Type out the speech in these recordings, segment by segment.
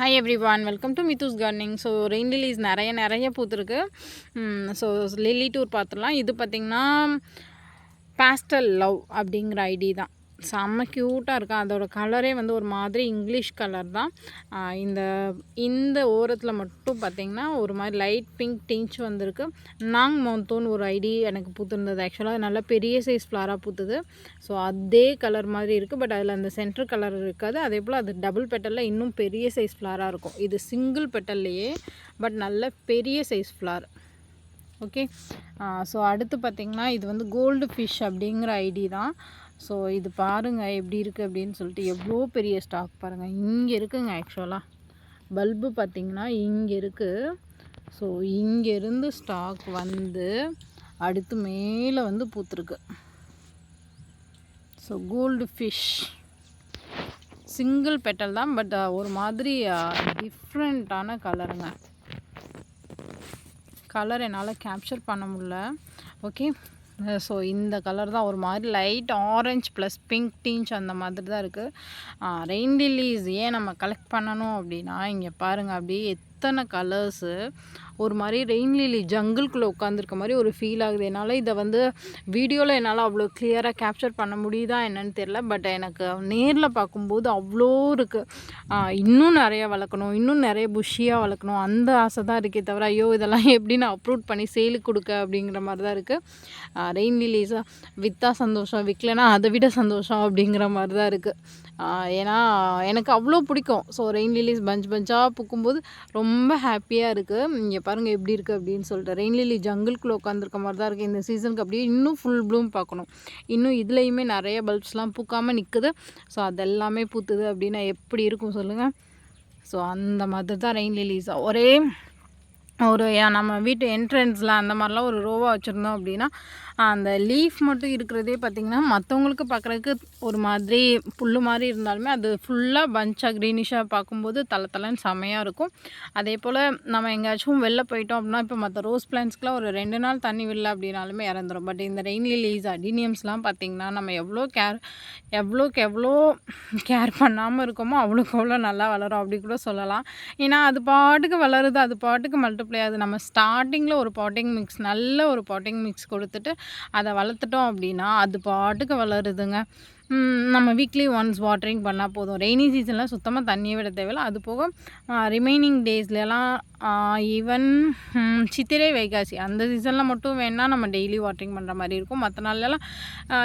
Hi everyone welcome to Mithu's gardening so rain lilies நிறைய நிறைய பூத்துருக்கு. So lily tour பார்த்துடலாம். இது பார்த்திங்கன்னா பாஸ்டல் லவ் அப்படிங்கிற ஐடி தான். செம்ம க்யூட்டாக இருக்கா? அதோட கலரே வந்து ஒரு மாதிரி இங்கிலீஷ் கலர் தான். இந்த இந்த ஓரத்தில் மட்டும் பார்த்திங்கன்னா ஒரு மாதிரி லைட் பிங்க் டிஞ்ச் வந்திருக்கு. நாங் மோந்தோன்னு ஒரு ஐடி எனக்கு பூத்துருந்தது. ஆக்சுவலாக நல்லா பெரிய சைஸ் ஃப்ளாராக பூத்துது. ஸோ அதே கலர் மாதிரி இருக்குது பட் அதில் அந்த சென்டர் கலர் இருக்காது. அதே போல் அது டபுள் பெட்டலில் இன்னும் பெரிய சைஸ் ஃப்ளாராக இருக்கும். இது சிங்கிள் பெட்டல்லையே பட் நல்ல பெரிய சைஸ் ஃப்ளார் ஓகே ஸோ அடுத்து பார்த்திங்கன்னா இது வந்து கோல்டு ஃபிஷ் அப்படிங்கிற ஐடி தான். ஸோ இது பாருங்கள் எப்படி இருக்குது அப்படின்னு சொல்லிட்டு எவ்வளோ பெரிய ஸ்டாக் பாருங்கள் இங்கே இருக்குங்க ஆக்சுவலாக பல்பு பார்த்திங்கன்னா இங்கே இருக்குது ஸோ இங்கேருந்து ஸ்டாக் வந்து அடுத்து மேலே வந்து பூத்துருக்கு. So gold fish single petal தான் பட் uh, ஒரு மாதிரி டிஃப்ரெண்ட்டான கலருங்க கலர் என்னால் கேப்சர் பண்ண முடியல. ஓகே ஸோ இந்த கலர் தான் ஒரு மாதிரி light orange plus pink tinge அந்த மாதிரி தான் இருக்குது ரெயின் லில்லிஸ் ஏன் நம்ம கலெக்ட் பண்ணணும் அப்படின்னா இங்கே பாருங்கள் அப்படியே அத்தனை கலர்ஸு ஒரு மாதிரி ரெயின் லிலி ஜங்கிள்குள்ளே உட்காந்துருக்க மாதிரி ஒரு ஃபீல் ஆகுது. என்னால் இதை வந்து வீடியோவில் என்னால் அவ்வளோ கிளியராக கேப்சர் பண்ண முடியுதா என்னன்னு தெரில பட் எனக்கு நேரில் பார்க்கும்போது அவ்வளோ இருக்குது இன்னும் நிறைய வளர்க்கணும். இன்னும் நிறைய புஷியாக வளர்க்கணும். அந்த ஆசை தான் இருக்கே தவிர ஐயோ இதெல்லாம் எப்படி நான் அப்ரூட் பண்ணி சேலுக்கு கொடுக்க அப்படிங்கிற மாதிரி தான் இருக்குது ரெயின் லிலிஸாக விற்றா சந்தோஷம் விற்கலைன்னா அதை விட சந்தோஷம் அப்படிங்கிற மாதிரி தான் இருக்குது ஏன்னா எனக்கு அவ்வளோ பிடிக்கும். ஸோ ரெயின் லிலிஸ் பஞ்ச் பஞ்சாக பூக்கும்போது ரொம்ப ஹாப்பியாக இருக்குது இங்கே பாருங்கள் எப்படி இருக்குது அப்படின்னு சொல்லிட்டு. ரெயின் லிலி ஜங்கிள்குள்ளே உட்காந்துருக்க மாதிரி தான் இருக்குது இந்த சீசனுக்கு அப்படியே இன்னும் ஃபுல் ப்ளூம் பார்க்கணும். இன்னும் இதுலேயுமே நிறைய பல்ப்ஸ்லாம் பூக்காமல் நிற்குது ஸோ அதெல்லாமே பூத்துது அப்படின்னா எப்படி இருக்கும் சொல்லுங்கள் ஸோ அந்த மாதிரி தான் ரெயின் லிலிஸ் ஒரே ஒரு நம்ம வீட்டு என்ட்ரன்ஸில் அந்த மாதிரிலாம் ஒரு ரோவாக வச்சுருந்தோம் அப்படின்னா அந்த லீஃப் மட்டும் இருக்கிறதே பார்த்திங்கன்னா மற்றவங்களுக்கு பார்க்குறதுக்கு ஒரு மாதிரி புல் மாதிரி இருந்தாலுமே அது ஃபுல்லாக பஞ்சாக க்ரீனிஷாக பார்க்கும்போது தலை தலைன்னு செமையாக இருக்கும். அதே போல் நம்ம எங்கேயாச்சும் வெளில போயிட்டோம் அப்படின்னா இப்போ மற்ற ரோஸ் பிளான்ஸ்க்குலாம் ஒரு ரெண்டு நாள் தண்ணி விடல அப்படின்னாலுமே இறந்துரும். பட் இந்த ரெயின் லீஸ் அடினியம்ஸ்லாம் பார்த்திங்கன்னா நம்ம எவ்வளோ கேர் எவ்வளோக்கு எவ்வளோ கேர் பண்ணாமல் இருக்கோமோ அவ்வளோக்கு அவ்வளோ நல்லா வளரும் அப்படி கூட சொல்லலாம். ஏன்னா அது பாட்டுக்கு வளருது அது பாட்டுக்கு மல்டி ஆகுது. நம்ம ஸ்டார்டிங்கில் ஒரு பாட்டிங் மிக்ஸ் நல்ல ஒரு பாட்டிங் மிக்ஸ் கொடுத்துட்டு அதை வளர்த்துட்டோம் அப்படின்னா அது பாட்டுக்கு வளருதுங்க. நம்ம வீக்லி ஒன்ஸ் வாட்டரிங் பண்ணால் போதும். ரெய்னி சீசனில் சுத்தமாக தண்ணியை விட தேவையில்லை. அது போக ரிமைனிங் டேஸ்லலாம் ஈவன் சித்திரை வைகாசி. அந்த சீசனில் மட்டும் வேணால் நம்ம டெய்லி வாட்டரிங் பண்ணுற மாதிரி இருக்கும். மற்ற நாள்லலாம்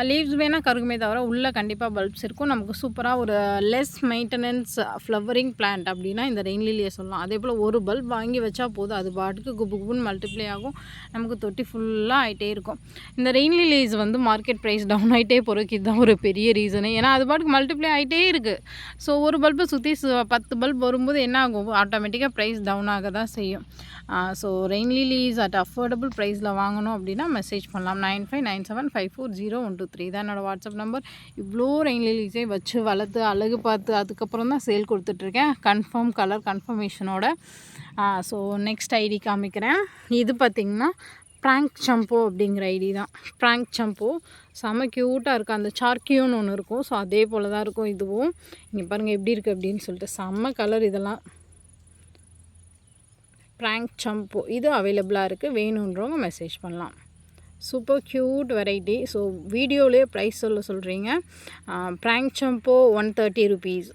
லீவ்ஸ் வேணால் கருகுமே தவிர உள்ளே கண்டிப்பாக பல்ப்ஸ் இருக்கும். நமக்கு சூப்பராக ஒரு லெஸ் மெயின்டெனன்ஸ் ஃப்ளவரிங் பிளான்ட் அப்படின்னா இந்த ரெயின் லிலியை சொல்லலாம். அதே போல் ஒரு பல்ப் வாங்கி வச்சா போதும். அது பாட்டுக்கு குப்பு குப்புன்னு மல்டிப்ளை ஆகும். நமக்கு தொட்டி ஃபுல்லாக ஆகிட்டே இருக்கும். இந்த ரெயின் லிலிஸ் வந்து மார்க்கெட் ப்ரைஸ் டவுன் ஆகிட்டே போகிறதுக்கு இதுதான் ஒரு பெரிய ரீசனு ஏன்னா அது பாட்டுக்கு மல்டிப்ளை ஆகிட்டே இருக்குது ஸோ ஒரு பல்பை சுற்றி பத்து பல்ப் வரும்போது என்ன ஆகும்? ஆட்டோமேட்டிக்காக ப்ரைஸ் டவுன் ஆக தான் செய்யும். So rain lilies at affordable ப்ரைஸில் வாங்கணும் அப்படின்னா மெசேஜ் பண்ணலாம். Nine five nine seven five four zero one two three தான் என்னோடய வாட்ஸ்அப் நம்பர் இவ்வளோ ரெயின் லீலிஸே வச்சு வளர்த்து அழகு பார்த்து அதுக்கப்புறம் தான் சேல் கொடுத்துட்ருக்கேன். கன்ஃபார்ம் கலர் கன்ஃபர்மேஷனோட ஸோ நெக்ஸ்ட் ஐடி காமிக்கிறேன். இது பார்த்திங்கன்னா ப்ராங்க் சம்போ அப்படிங்கிற ஐடி தான். ப்ராங்க் சம்போ செம க்யூட்டாக இருக்கும். அந்த சார்க்கியூன்னு ஒன்று இருக்கும். ஸோ அதே போல் தான் இருக்கும் இதுவும். இங்கே பாருங்கள் எப்படி இருக்குது அப்படின்னு சொல்லிட்டு செம்ம கலர் இதெல்லாம். ப்ராங்க் சம்போ இது அவைலபிளாக இருக்குது வேணுன்றவங்க மெசேஜ் பண்ணலாம். சூப்பர் க்யூட் வெரைட்டி ஸோ வீடியோலேயே ப்ரைஸ் சொல்ல சொல்கிறீங்க ப்ராங்க் சம்போ ஒன் தேர்ட்டி ருபீஸ்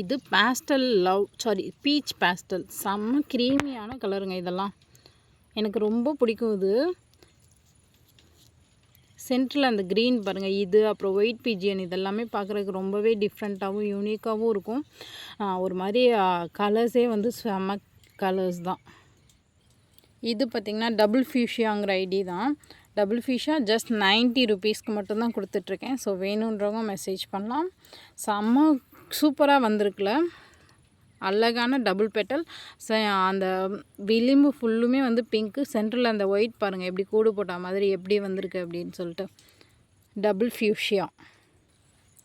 இது pastel love sorry peach pastel செம்ம க்ரீமியான கலருங்க இதெல்லாம். எனக்கு ரொம்ப பிடிக்கும் இது. சென்டரில் அந்த க்ரீன் பாருங்கள் இது அப்புறம் ஒயிட் பிஜியன் இதெல்லாமே பார்க்குறதுக்கு ரொம்பவே டிஃப்ரெண்ட்டாகவும் யூனிக்காகவும் இருக்கும். ஒரு மாதிரி கலர்ஸே வந்து செம கலர்ஸ் தான். இது பார்த்திங்கன்னா டபுள் ஃபியூஷியாங்கிற ஐடி தான். டபுள் ஃபிஷ்ஷா ஜஸ்ட் நைன்ட்டி ருபீஸ்க்கு மட்டும்தான் கொடுத்துட்ருக்கேன். ஸோ வேணுன்றவங்க மெசேஜ் பண்ணலாம். செம்ம சூப்பராக வந்திருக்குல. அழகான டபுள் பெட்டல் ச அந்த விளிம்பு ஃபுல்லுமே வந்து பிங்க்கு சென்டரில் அந்த ஒயிட் பாருங்கள் எப்படி கூடு போட்ட மாதிரி எப்படி வந்திருக்கு அப்படின்னு சொல்லிட்டு. டபுள் ஃபியூஷியா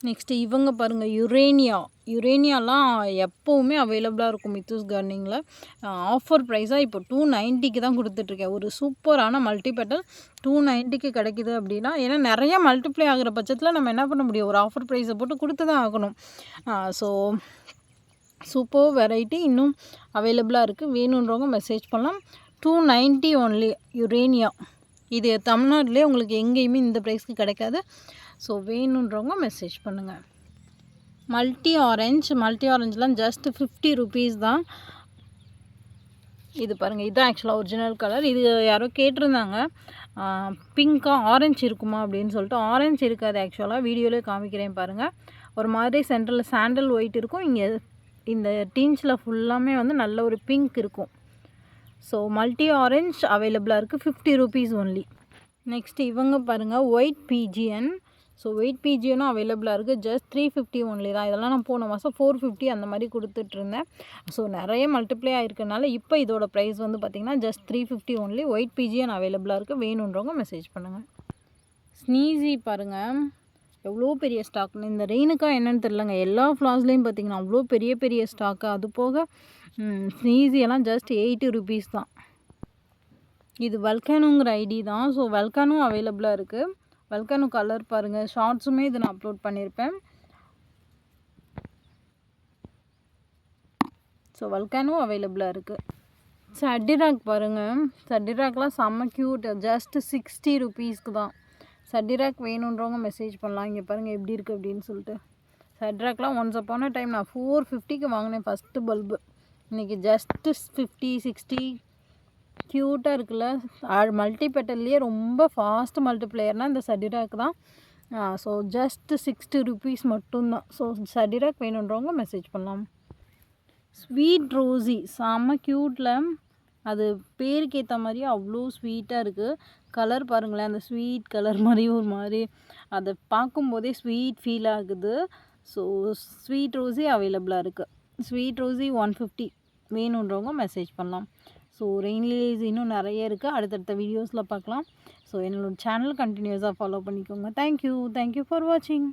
நெக்ஸ்ட்டு இவங்க பாருங்கள் யுரேனியா யுரேனியாலாம் எப்போவுமே அவைலபிளாக இருக்கும் மித்தூஸ் கார்டனிங்கில் ஆஃபர் ப்ரைஸாக இப்போ டூ நைன்ட்டிக்கு தான் கொடுத்துட்ருக்கேன் ஒரு சூப்பரான மல்டிபெட்டல் டூ நைன்ட்டிக்கு கிடைக்குது அப்படின்னா ஏன்னா நிறையா மல்டிப்ளை ஆகிற பட்சத்தில் நம்ம என்ன பண்ண முடியும்? ஒரு ஆஃபர் ப்ரைஸை போட்டு கொடுத்து தான் ஆகணும் ஸோ சூப்பர் வெரைட்டி இன்னும் அவைலபிளாக இருக்குது. வேணுன்றவங்க மெசேஜ் பண்ணலாம். டூ நைன்ட்டி ஒன்லி யுரேனியா இது தமிழ்நாட்டிலே உங்களுக்கு எங்கேயுமே இந்த ப்ரைஸ்க்கு கிடைக்காது. ஸோ வேணுன்றவங்க மெசேஜ் பண்ணுங்கள் மல்டி ஆரஞ்ச் மல்டி ஆரஞ்சுலாம் ஜஸ்ட் ஃபிஃப்டி ருபீஸ் தான். இது பாருங்கள் இதுதான் ஆக்சுவலாக ஒரிஜினல் கலர் இது யாரோ கேட்டிருந்தாங்க. பிங்க்காக ஆரஞ்சு இருக்குமா அப்படின்னு சொல்லிட்டு. ஆரஞ்சு இருக்காது ஆக்சுவலாக வீடியோவிலே காமிக்கிறேன் பாருங்கள் ஒரு மாதிரி சென்டரில் சாண்டல் ஒயிட் இருக்கும். இங்கே இந்த டீன்ஸில் ஃபுல்லாமே வந்து நல்ல ஒரு பிங்க் இருக்கும். ஸோ மல்டி ஆரஞ்ச் அவைலபிளாக இருக்குது ஃபிஃப்டி ருபீஸ் ஒன்லி நெக்ஸ்ட் இவங்க பாருங்கள் ஒயிட் பிஜிஎன் ஸோ ஒயிட் பிஜிஎனும் அவைலபிளாக இருக்குது ஜஸ்ட் த்ரீ ஃபிஃப்டி ஒன்லி தான். இதெல்லாம் நான் போன மாதம் ஃபோர் ஃபிஃப்டி அந்த மாதிரி கொடுத்துட்ருந்தேன் ஸோ நிறைய மல்டிப்ளை ஆகிருக்கனால இப்போ இதோட ப்ரைஸ் வந்து பார்த்திங்கன்னா just three fifty only white பிஜிஎன் அவைலபிளாக இருக்குது வேணுன்றவங்க மெசேஜ் பண்ணுங்கள் ஸ்னீஸி பாருங்கள் எவ்வளோ பெரிய ஸ்டாக்னு இந்த ரெயினுக்கா என்னென்னு தெரிலங்க எல்லா ஃப்ளாஸ்லேயும் பார்த்தீங்கன்னா அவ்வளோ பெரிய பெரிய ஸ்டாக்கு அது போக ஸ்னீஸியெல்லாம் ஜஸ்ட் எயிட்டி ருபீஸ் தான். இது வல்கானுங்கிற ஐடி தான். ஸோ வல்கானும் அவைலபிளாக இருக்குது வல்கானு கலர் பாருங்கள் ஷார்ட்ஸுமே இது நான் அப்லோட் பண்ணியிருப்பேன் ஸோ வல்கானும் அவைலபிளாக இருக்குது சட்டிராக் பாருங்கள் சட்டிராக்லாம் செம்ம க்யூட் ஜஸ்ட் சிக்ஸ்டி ருபீஸ்க்கு தான். சட்டிராக் வேணுன்றவங்க மெசேஜ் பண்ணலாம். இங்கே பாருங்கள் எப்படி இருக்குது அப்படின்னு சொல்லிட்டு. சட்ராக்லாம் ஒன்ஸ் அப்பான டைம் நான் ஃபோர் ஃபிஃப்டிக்கு வாங்கினேன் ஃபஸ்ட்டு பல்பு இன்றைக்கி ஜஸ்ட்டு ஃபிஃப்டி சிக்ஸ்டி க்யூட்டாக இருக்குல்ல. மல்டி பெட்டல்லையே ரொம்ப ஃபாஸ்ட் மல்டிப்ளேயர்னால் இந்த சடிராக் தான். ஸோ ஜஸ்ட்டு சிக்ஸ்டி ருபீஸ் மட்டும்தான். ஸோ சடிராக் வேணுன்றவங்க மெசேஜ் பண்ணலாம். ஸ்வீட் ரோஸி செம்ம க்யூட்டில் அது பேருக்கு ஏற்ற மாதிரியே அவ்வளோ ஸ்வீட்டாக இருக்குது கலர் பாருங்களேன் அந்த ஸ்வீட் கலர் மாதிரி ஒரு மாதிரி. அதை பார்க்கும்போதே ஸ்வீட் ஃபீல் ஆகுது. ஸோ ஸ்வீட் ரோஸி அவைலபிளாக இருக்குது ஸ்வீட் ரோஸி ஒன் ஃபிஃப்டி வேணுன்றவங்க மெசேஜ் பண்ணலாம். ஸோ ரெயின் இன்னும் நிறைய இருக்குது அடுத்தடுத்த வீடியோஸில் பார்க்கலாம். ஸோ என்னோடய சேனல் கண்டினியூஸாக ஃபாலோ பண்ணிக்கோங்க. தேங்க்யூ தேங்க்யூ ஃபார் வாட்சிங்